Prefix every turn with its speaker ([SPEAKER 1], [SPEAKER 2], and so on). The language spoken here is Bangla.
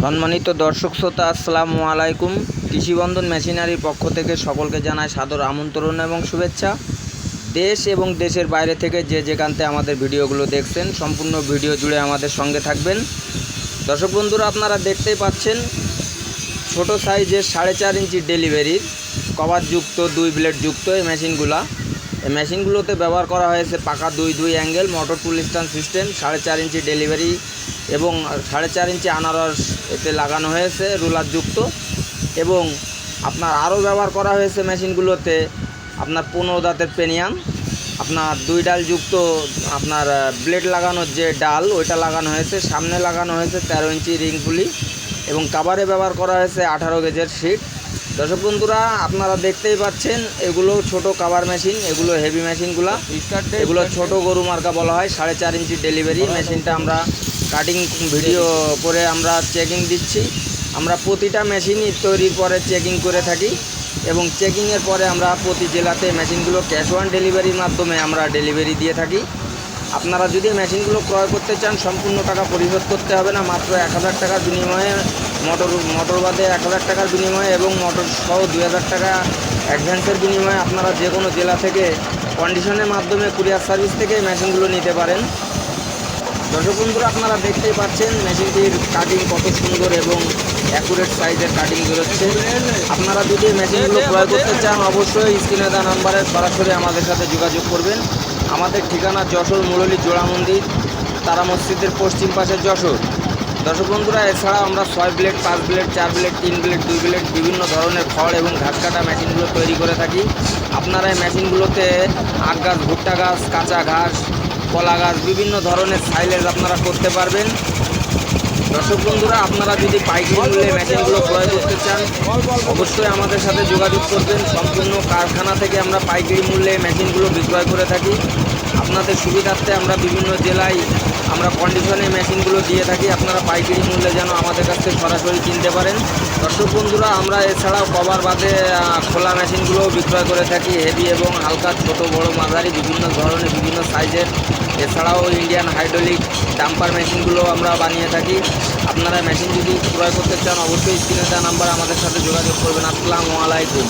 [SPEAKER 1] সম্মানিত দর্শক শ্রোতা, আসসালামু আলাইকুম। কৃষিবন্ধন মেশিনারির পক্ষ থেকে সকলকে জানাই সাদর আমন্ত্রণ এবং শুভেচ্ছা। দেশ এবং দেশের বাইরে থেকে যে যেখানতে আমাদের ভিডিওগুলো দেখছেন, সম্পূর্ণ ভিডিও জুড়ে আমাদের সঙ্গে থাকবেন। দর্শক বন্ধুরা, আপনারা দেখতেই পাচ্ছেন, ছোট সাইজের সাড়ে চার ইঞ্চি ডেলিভারির কভারযুক্ত, দুই ব্লেড যুক্ত এই মেশিনগুলা। এই মেশিনগুলোতে ব্যবহার করা হয়েছে পাকা দুই দুই angle, motor tool stand system, সাড়ে চার ইঞ্চি ডেলিভারি এবং সাড়ে চার ইঞ্চি আনারস এতে লাগানো হয়েছে, রুলার যুক্ত। এবং আপনার আরও ব্যবহার করা হয়েছে মেশিনগুলোতে আপনার পনেরো দাঁতের পেনিয়াম, আপনার দুই ডাল যুক্ত আপনার ব্লেড লাগানোর যে ডাল, ওইটা লাগানো হয়েছে। সামনে লাগানো হয়েছে তেরো ইঞ্চি রিং পুলি এবং কাভারে ব্যবহার করা হয়েছে আঠারো গেজের শিট। দর্শক বন্ধুরা আপনারা দেখতেই পাচ্ছেন এগুলো ছোট কাভার মেশিন এগুলো হেভি মেশিনগুলা এগুলো ছোট গরু মার্কা বলা হয় সাড়ে চার ইঞ্চি ডেলিভারি মেশিনটা আমরা কাটিং ভিডিও করে আমরা চেকিং দিচ্ছি। আমরা প্রতিটা মেশিনই তৈরির পরে চেকিং করে থাকি এবং চেকিংয়ের পরে আমরা প্রতি জেলাতে মেশিনগুলো ক্যাশ অন ডেলিভারির মাধ্যমে আমরা ডেলিভারি দিয়ে থাকি। আপনারা যদি মেশিনগুলো ক্রয় করতে চান, সম্পূর্ণ টাকা পরিশোধ করতে হবে না, মাত্র এক হাজার টাকার বিনিময়ে মোটর মোটর বাদে এক হাজার টাকার বিনিময়ে এবং মোটর সহ দুই হাজার টাকা অ্যাডভান্সের বিনিময়ে আপনারা যে কোনো জেলা থেকে কন্ডিশনের মাধ্যমে কুরিয়ার সার্ভিস থেকে মেশিনগুলো নিতে পারেন। দর্শক বন্ধুরা, আপনারা দেখতেই পাচ্ছেন মেশিনটির কাটিং কত সুন্দর এবং অ্যাকুরেট সাইজের কাটিং বেরোচ্ছে। আপনারা যদি মেশিনগুলো ক্রয় করতে চান, অবশ্যই স্ক্রিনে দেওয়া নাম্বারে সরাসরি আমাদের সাথে যোগাযোগ করবেন। আমাদের ঠিকানা যশোর মুরলী জোড়া মন্দির, তারা মসজিদের পশ্চিম পাশে যশোর। দর্শক বন্ধুরা, এছাড়া আমরা ছয় ব্লেড, পাঁচ ব্লেড, চার ব্লেড, তিন ব্লেড, দুই ব্লেড, বিভিন্ন ধরনের খড় এবং ঘাস কাটা মেশিনগুলো তৈরি করে থাকি। আপনারা এই মেশিনগুলোতে আখ গাছ, ভুট্টা গাছ, কাঁচা ঘাস, কলা গাছ, বিভিন্ন ধরনের সাইলেজ আপনারা করতে পারবেন। দর্শক বন্ধুরা, আপনারা যদি পাইকারি মূল্যে মেশিনগুলো ক্রয় করতে চান, অবশ্যই আমাদের সাথে যোগাযোগ করবেন। সম্পূর্ণ কারখানা থেকে আমরা পাইকারি মূল্যে মেশিনগুলো বিক্রয় করে থাকি। আপনাদের সুবিধার্থে আমরা বিভিন্ন জেলায় আমরা কন্ডিশনে মেশিনগুলো দিয়ে থাকি, আপনারা পাইকারি মূল্যে যেন আমাদের কাছ থেকে সরাসরি কিনতে পারেন। দর্শক বন্ধুরা, আমরা এছাড়াও কভার বাদে খোলা মেশিনগুলোও বিক্রয় করে থাকি হেভি এবং হালকা, ছোট, বড়, মাঝারি, বিভিন্ন ধরনের, বিভিন্ন সাইজের এছাড়াও ইন্ডিয়ান হাইড্রোলিক ডাম্পার মেশিনগুলো আমরা বানিয়ে থাকি। আপনারা মেশিন যদি ক্রয় করতে চান, অবশ্যই স্ক্রিনে দেওয়া নাম্বার আমাদের সাথে যোগাযোগ করবেন। আসসালামু আলাইকুম।